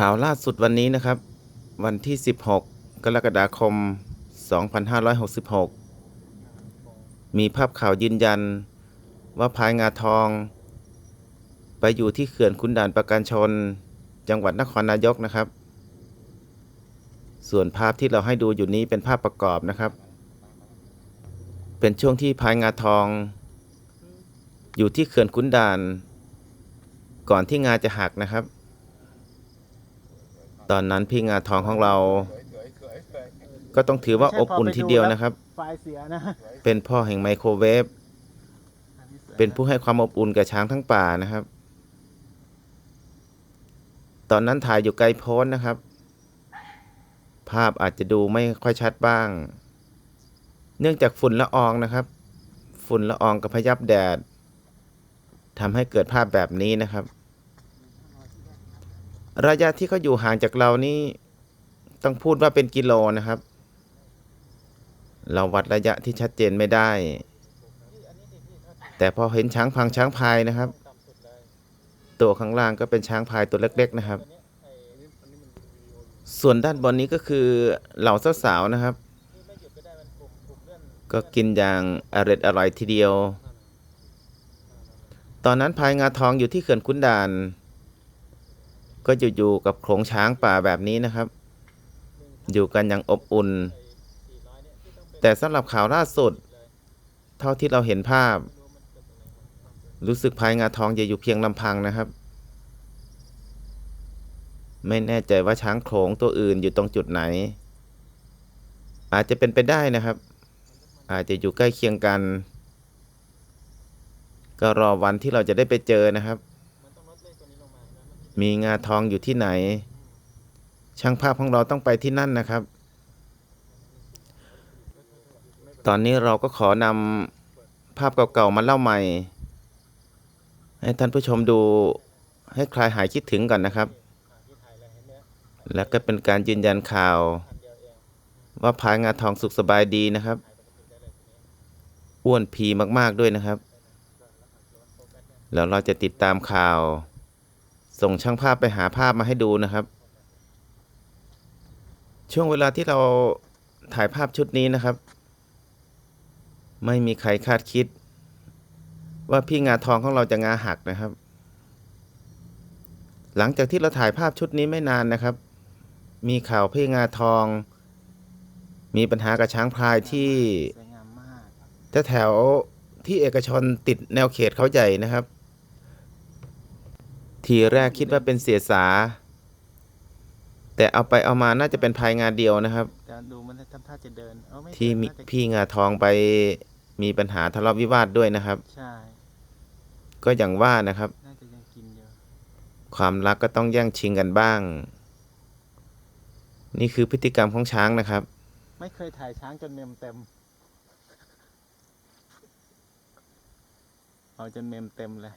ข่าวล่าสุดวันนี้นะครับ วันที่ 16 กรกฎาคม 2566 มีภาพข่าวยืนยัน ว่าพายงาทอง ไปอยู่ที่เขื่อนขุนด่านประการชน จังหวัดนครนายกนะครับ ส่วนภาพที่เราให้ดูอยู่นี้เป็นภาพประกอบนะครับ เป็นช่วงที่พายงาทอง อยู่ที่เขื่อนขุนด่าน ก่อนที่งาจะหักนะครับ ตอนนั้นพี่งาทองของเรา ก็ต้องถือว่าอบอุ่นทีเดียวนะครับ ไฟล์เสียนะเป็นพ่อแห่งไมโครเวฟเป็นผู้ให้ความอบอุ่นแก่ช้างทั้งป่านะครับ ตอนนั้นถ่ายอยู่ไกลโพ้นนะครับ ภาพอาจจะดูไม่ค่อยชัดบ้าง เนื่องจากฝุ่นละอองนะครับ ฝุ่นละอองกับพยับแดดทำให้เกิดภาพแบบนี้นะครับ ระยะที่เขาอยู่ห่างจากเรานี่ต้องพูดว่าเป็นกิโลนะครับ เราวัดระยะที่ชัดเจนไม่ได้ แต่พอเห็นช้างพังช้างพายนะครับ ตัวข้างล่างก็เป็นช้างพายตัวเล็ก ๆ นะครับ ส่วนด้านบนนี้ก็คือเหล่าสาวๆนะครับ ก็กินอย่างอร่อยอร่อยทีเดียว ตอนนั้นพายงาทองอยู่ที่เขื่อนขุนด่าน ก็อยู่ๆกับโขลงช้างป่าแบบนี้นะครับ อยู่กันอย่างอบอุ่น แต่สำหรับข่าวล่าสุด เท่าที่เราเห็นภาพ รู้สึกพายงาทองจะอยู่เพียงลำพังนะครับ ไม่แน่ใจว่าช้างโขลงตัวอื่นอยู่ตรงจุดไหน อาจจะเป็นไปได้นะครับ อาจจะอยู่ใกล้เคียงกัน ก็รอวันที่เราจะได้ไปเจอนะครับ มีงาทองอยู่ที่ไหน ช่างภาพของเราต้องไปที่นั่นนะครับ ตอนนี้เราก็ขอนำภาพเก่าๆมาเล่าใหม่ ให้ท่านผู้ชมดูให้คลายหายคิดถึงก่อนนะครับ และก็เป็นการยืนยันข่าว ว่าพายงาทองสุขสบายดีนะครับ อ้วนพีมากๆด้วยนะครับ แล้วเราจะติดตามข่าว ส่งช่างภาพไปหาภาพมาให้ดูนะครับ ช่วงเวลาที่เราถ่ายภาพชุดนี้นะครับ ไม่มีใครคาดคิด ว่าพี่งาทองของเราจะงาหักนะครับ หลังจากที่เราถ่ายภาพชุดนี้ไม่นานนะครับ มีข่าวพี่งาทอง มีปัญหากับช้างพลายที่แถวที่เอกชนติดแนวเขตเขาใหญ่นะครับ ทีแรกคิดว่าเป็นเสียสา แต่เอาไปเอามาน่าจะเป็นพายงานเดียวนะครับจะดูมันทำท่าจะเดินเออไม่ที่มีเดินน่าจะพี่งาทองไปมีปัญหาทะเลาะวิวาทด้วยนะครับ ใช่ ก็อย่างว่านะครับ น่าจะยังกินอยู่ความรักก็ต้องแย่งชิงกันบ้าง นี่คือพฤติกรรมของช้างนะครับ ไม่เคยถ่ายช้างจนเมมเต็ม เอาจนเมมเต็มเลย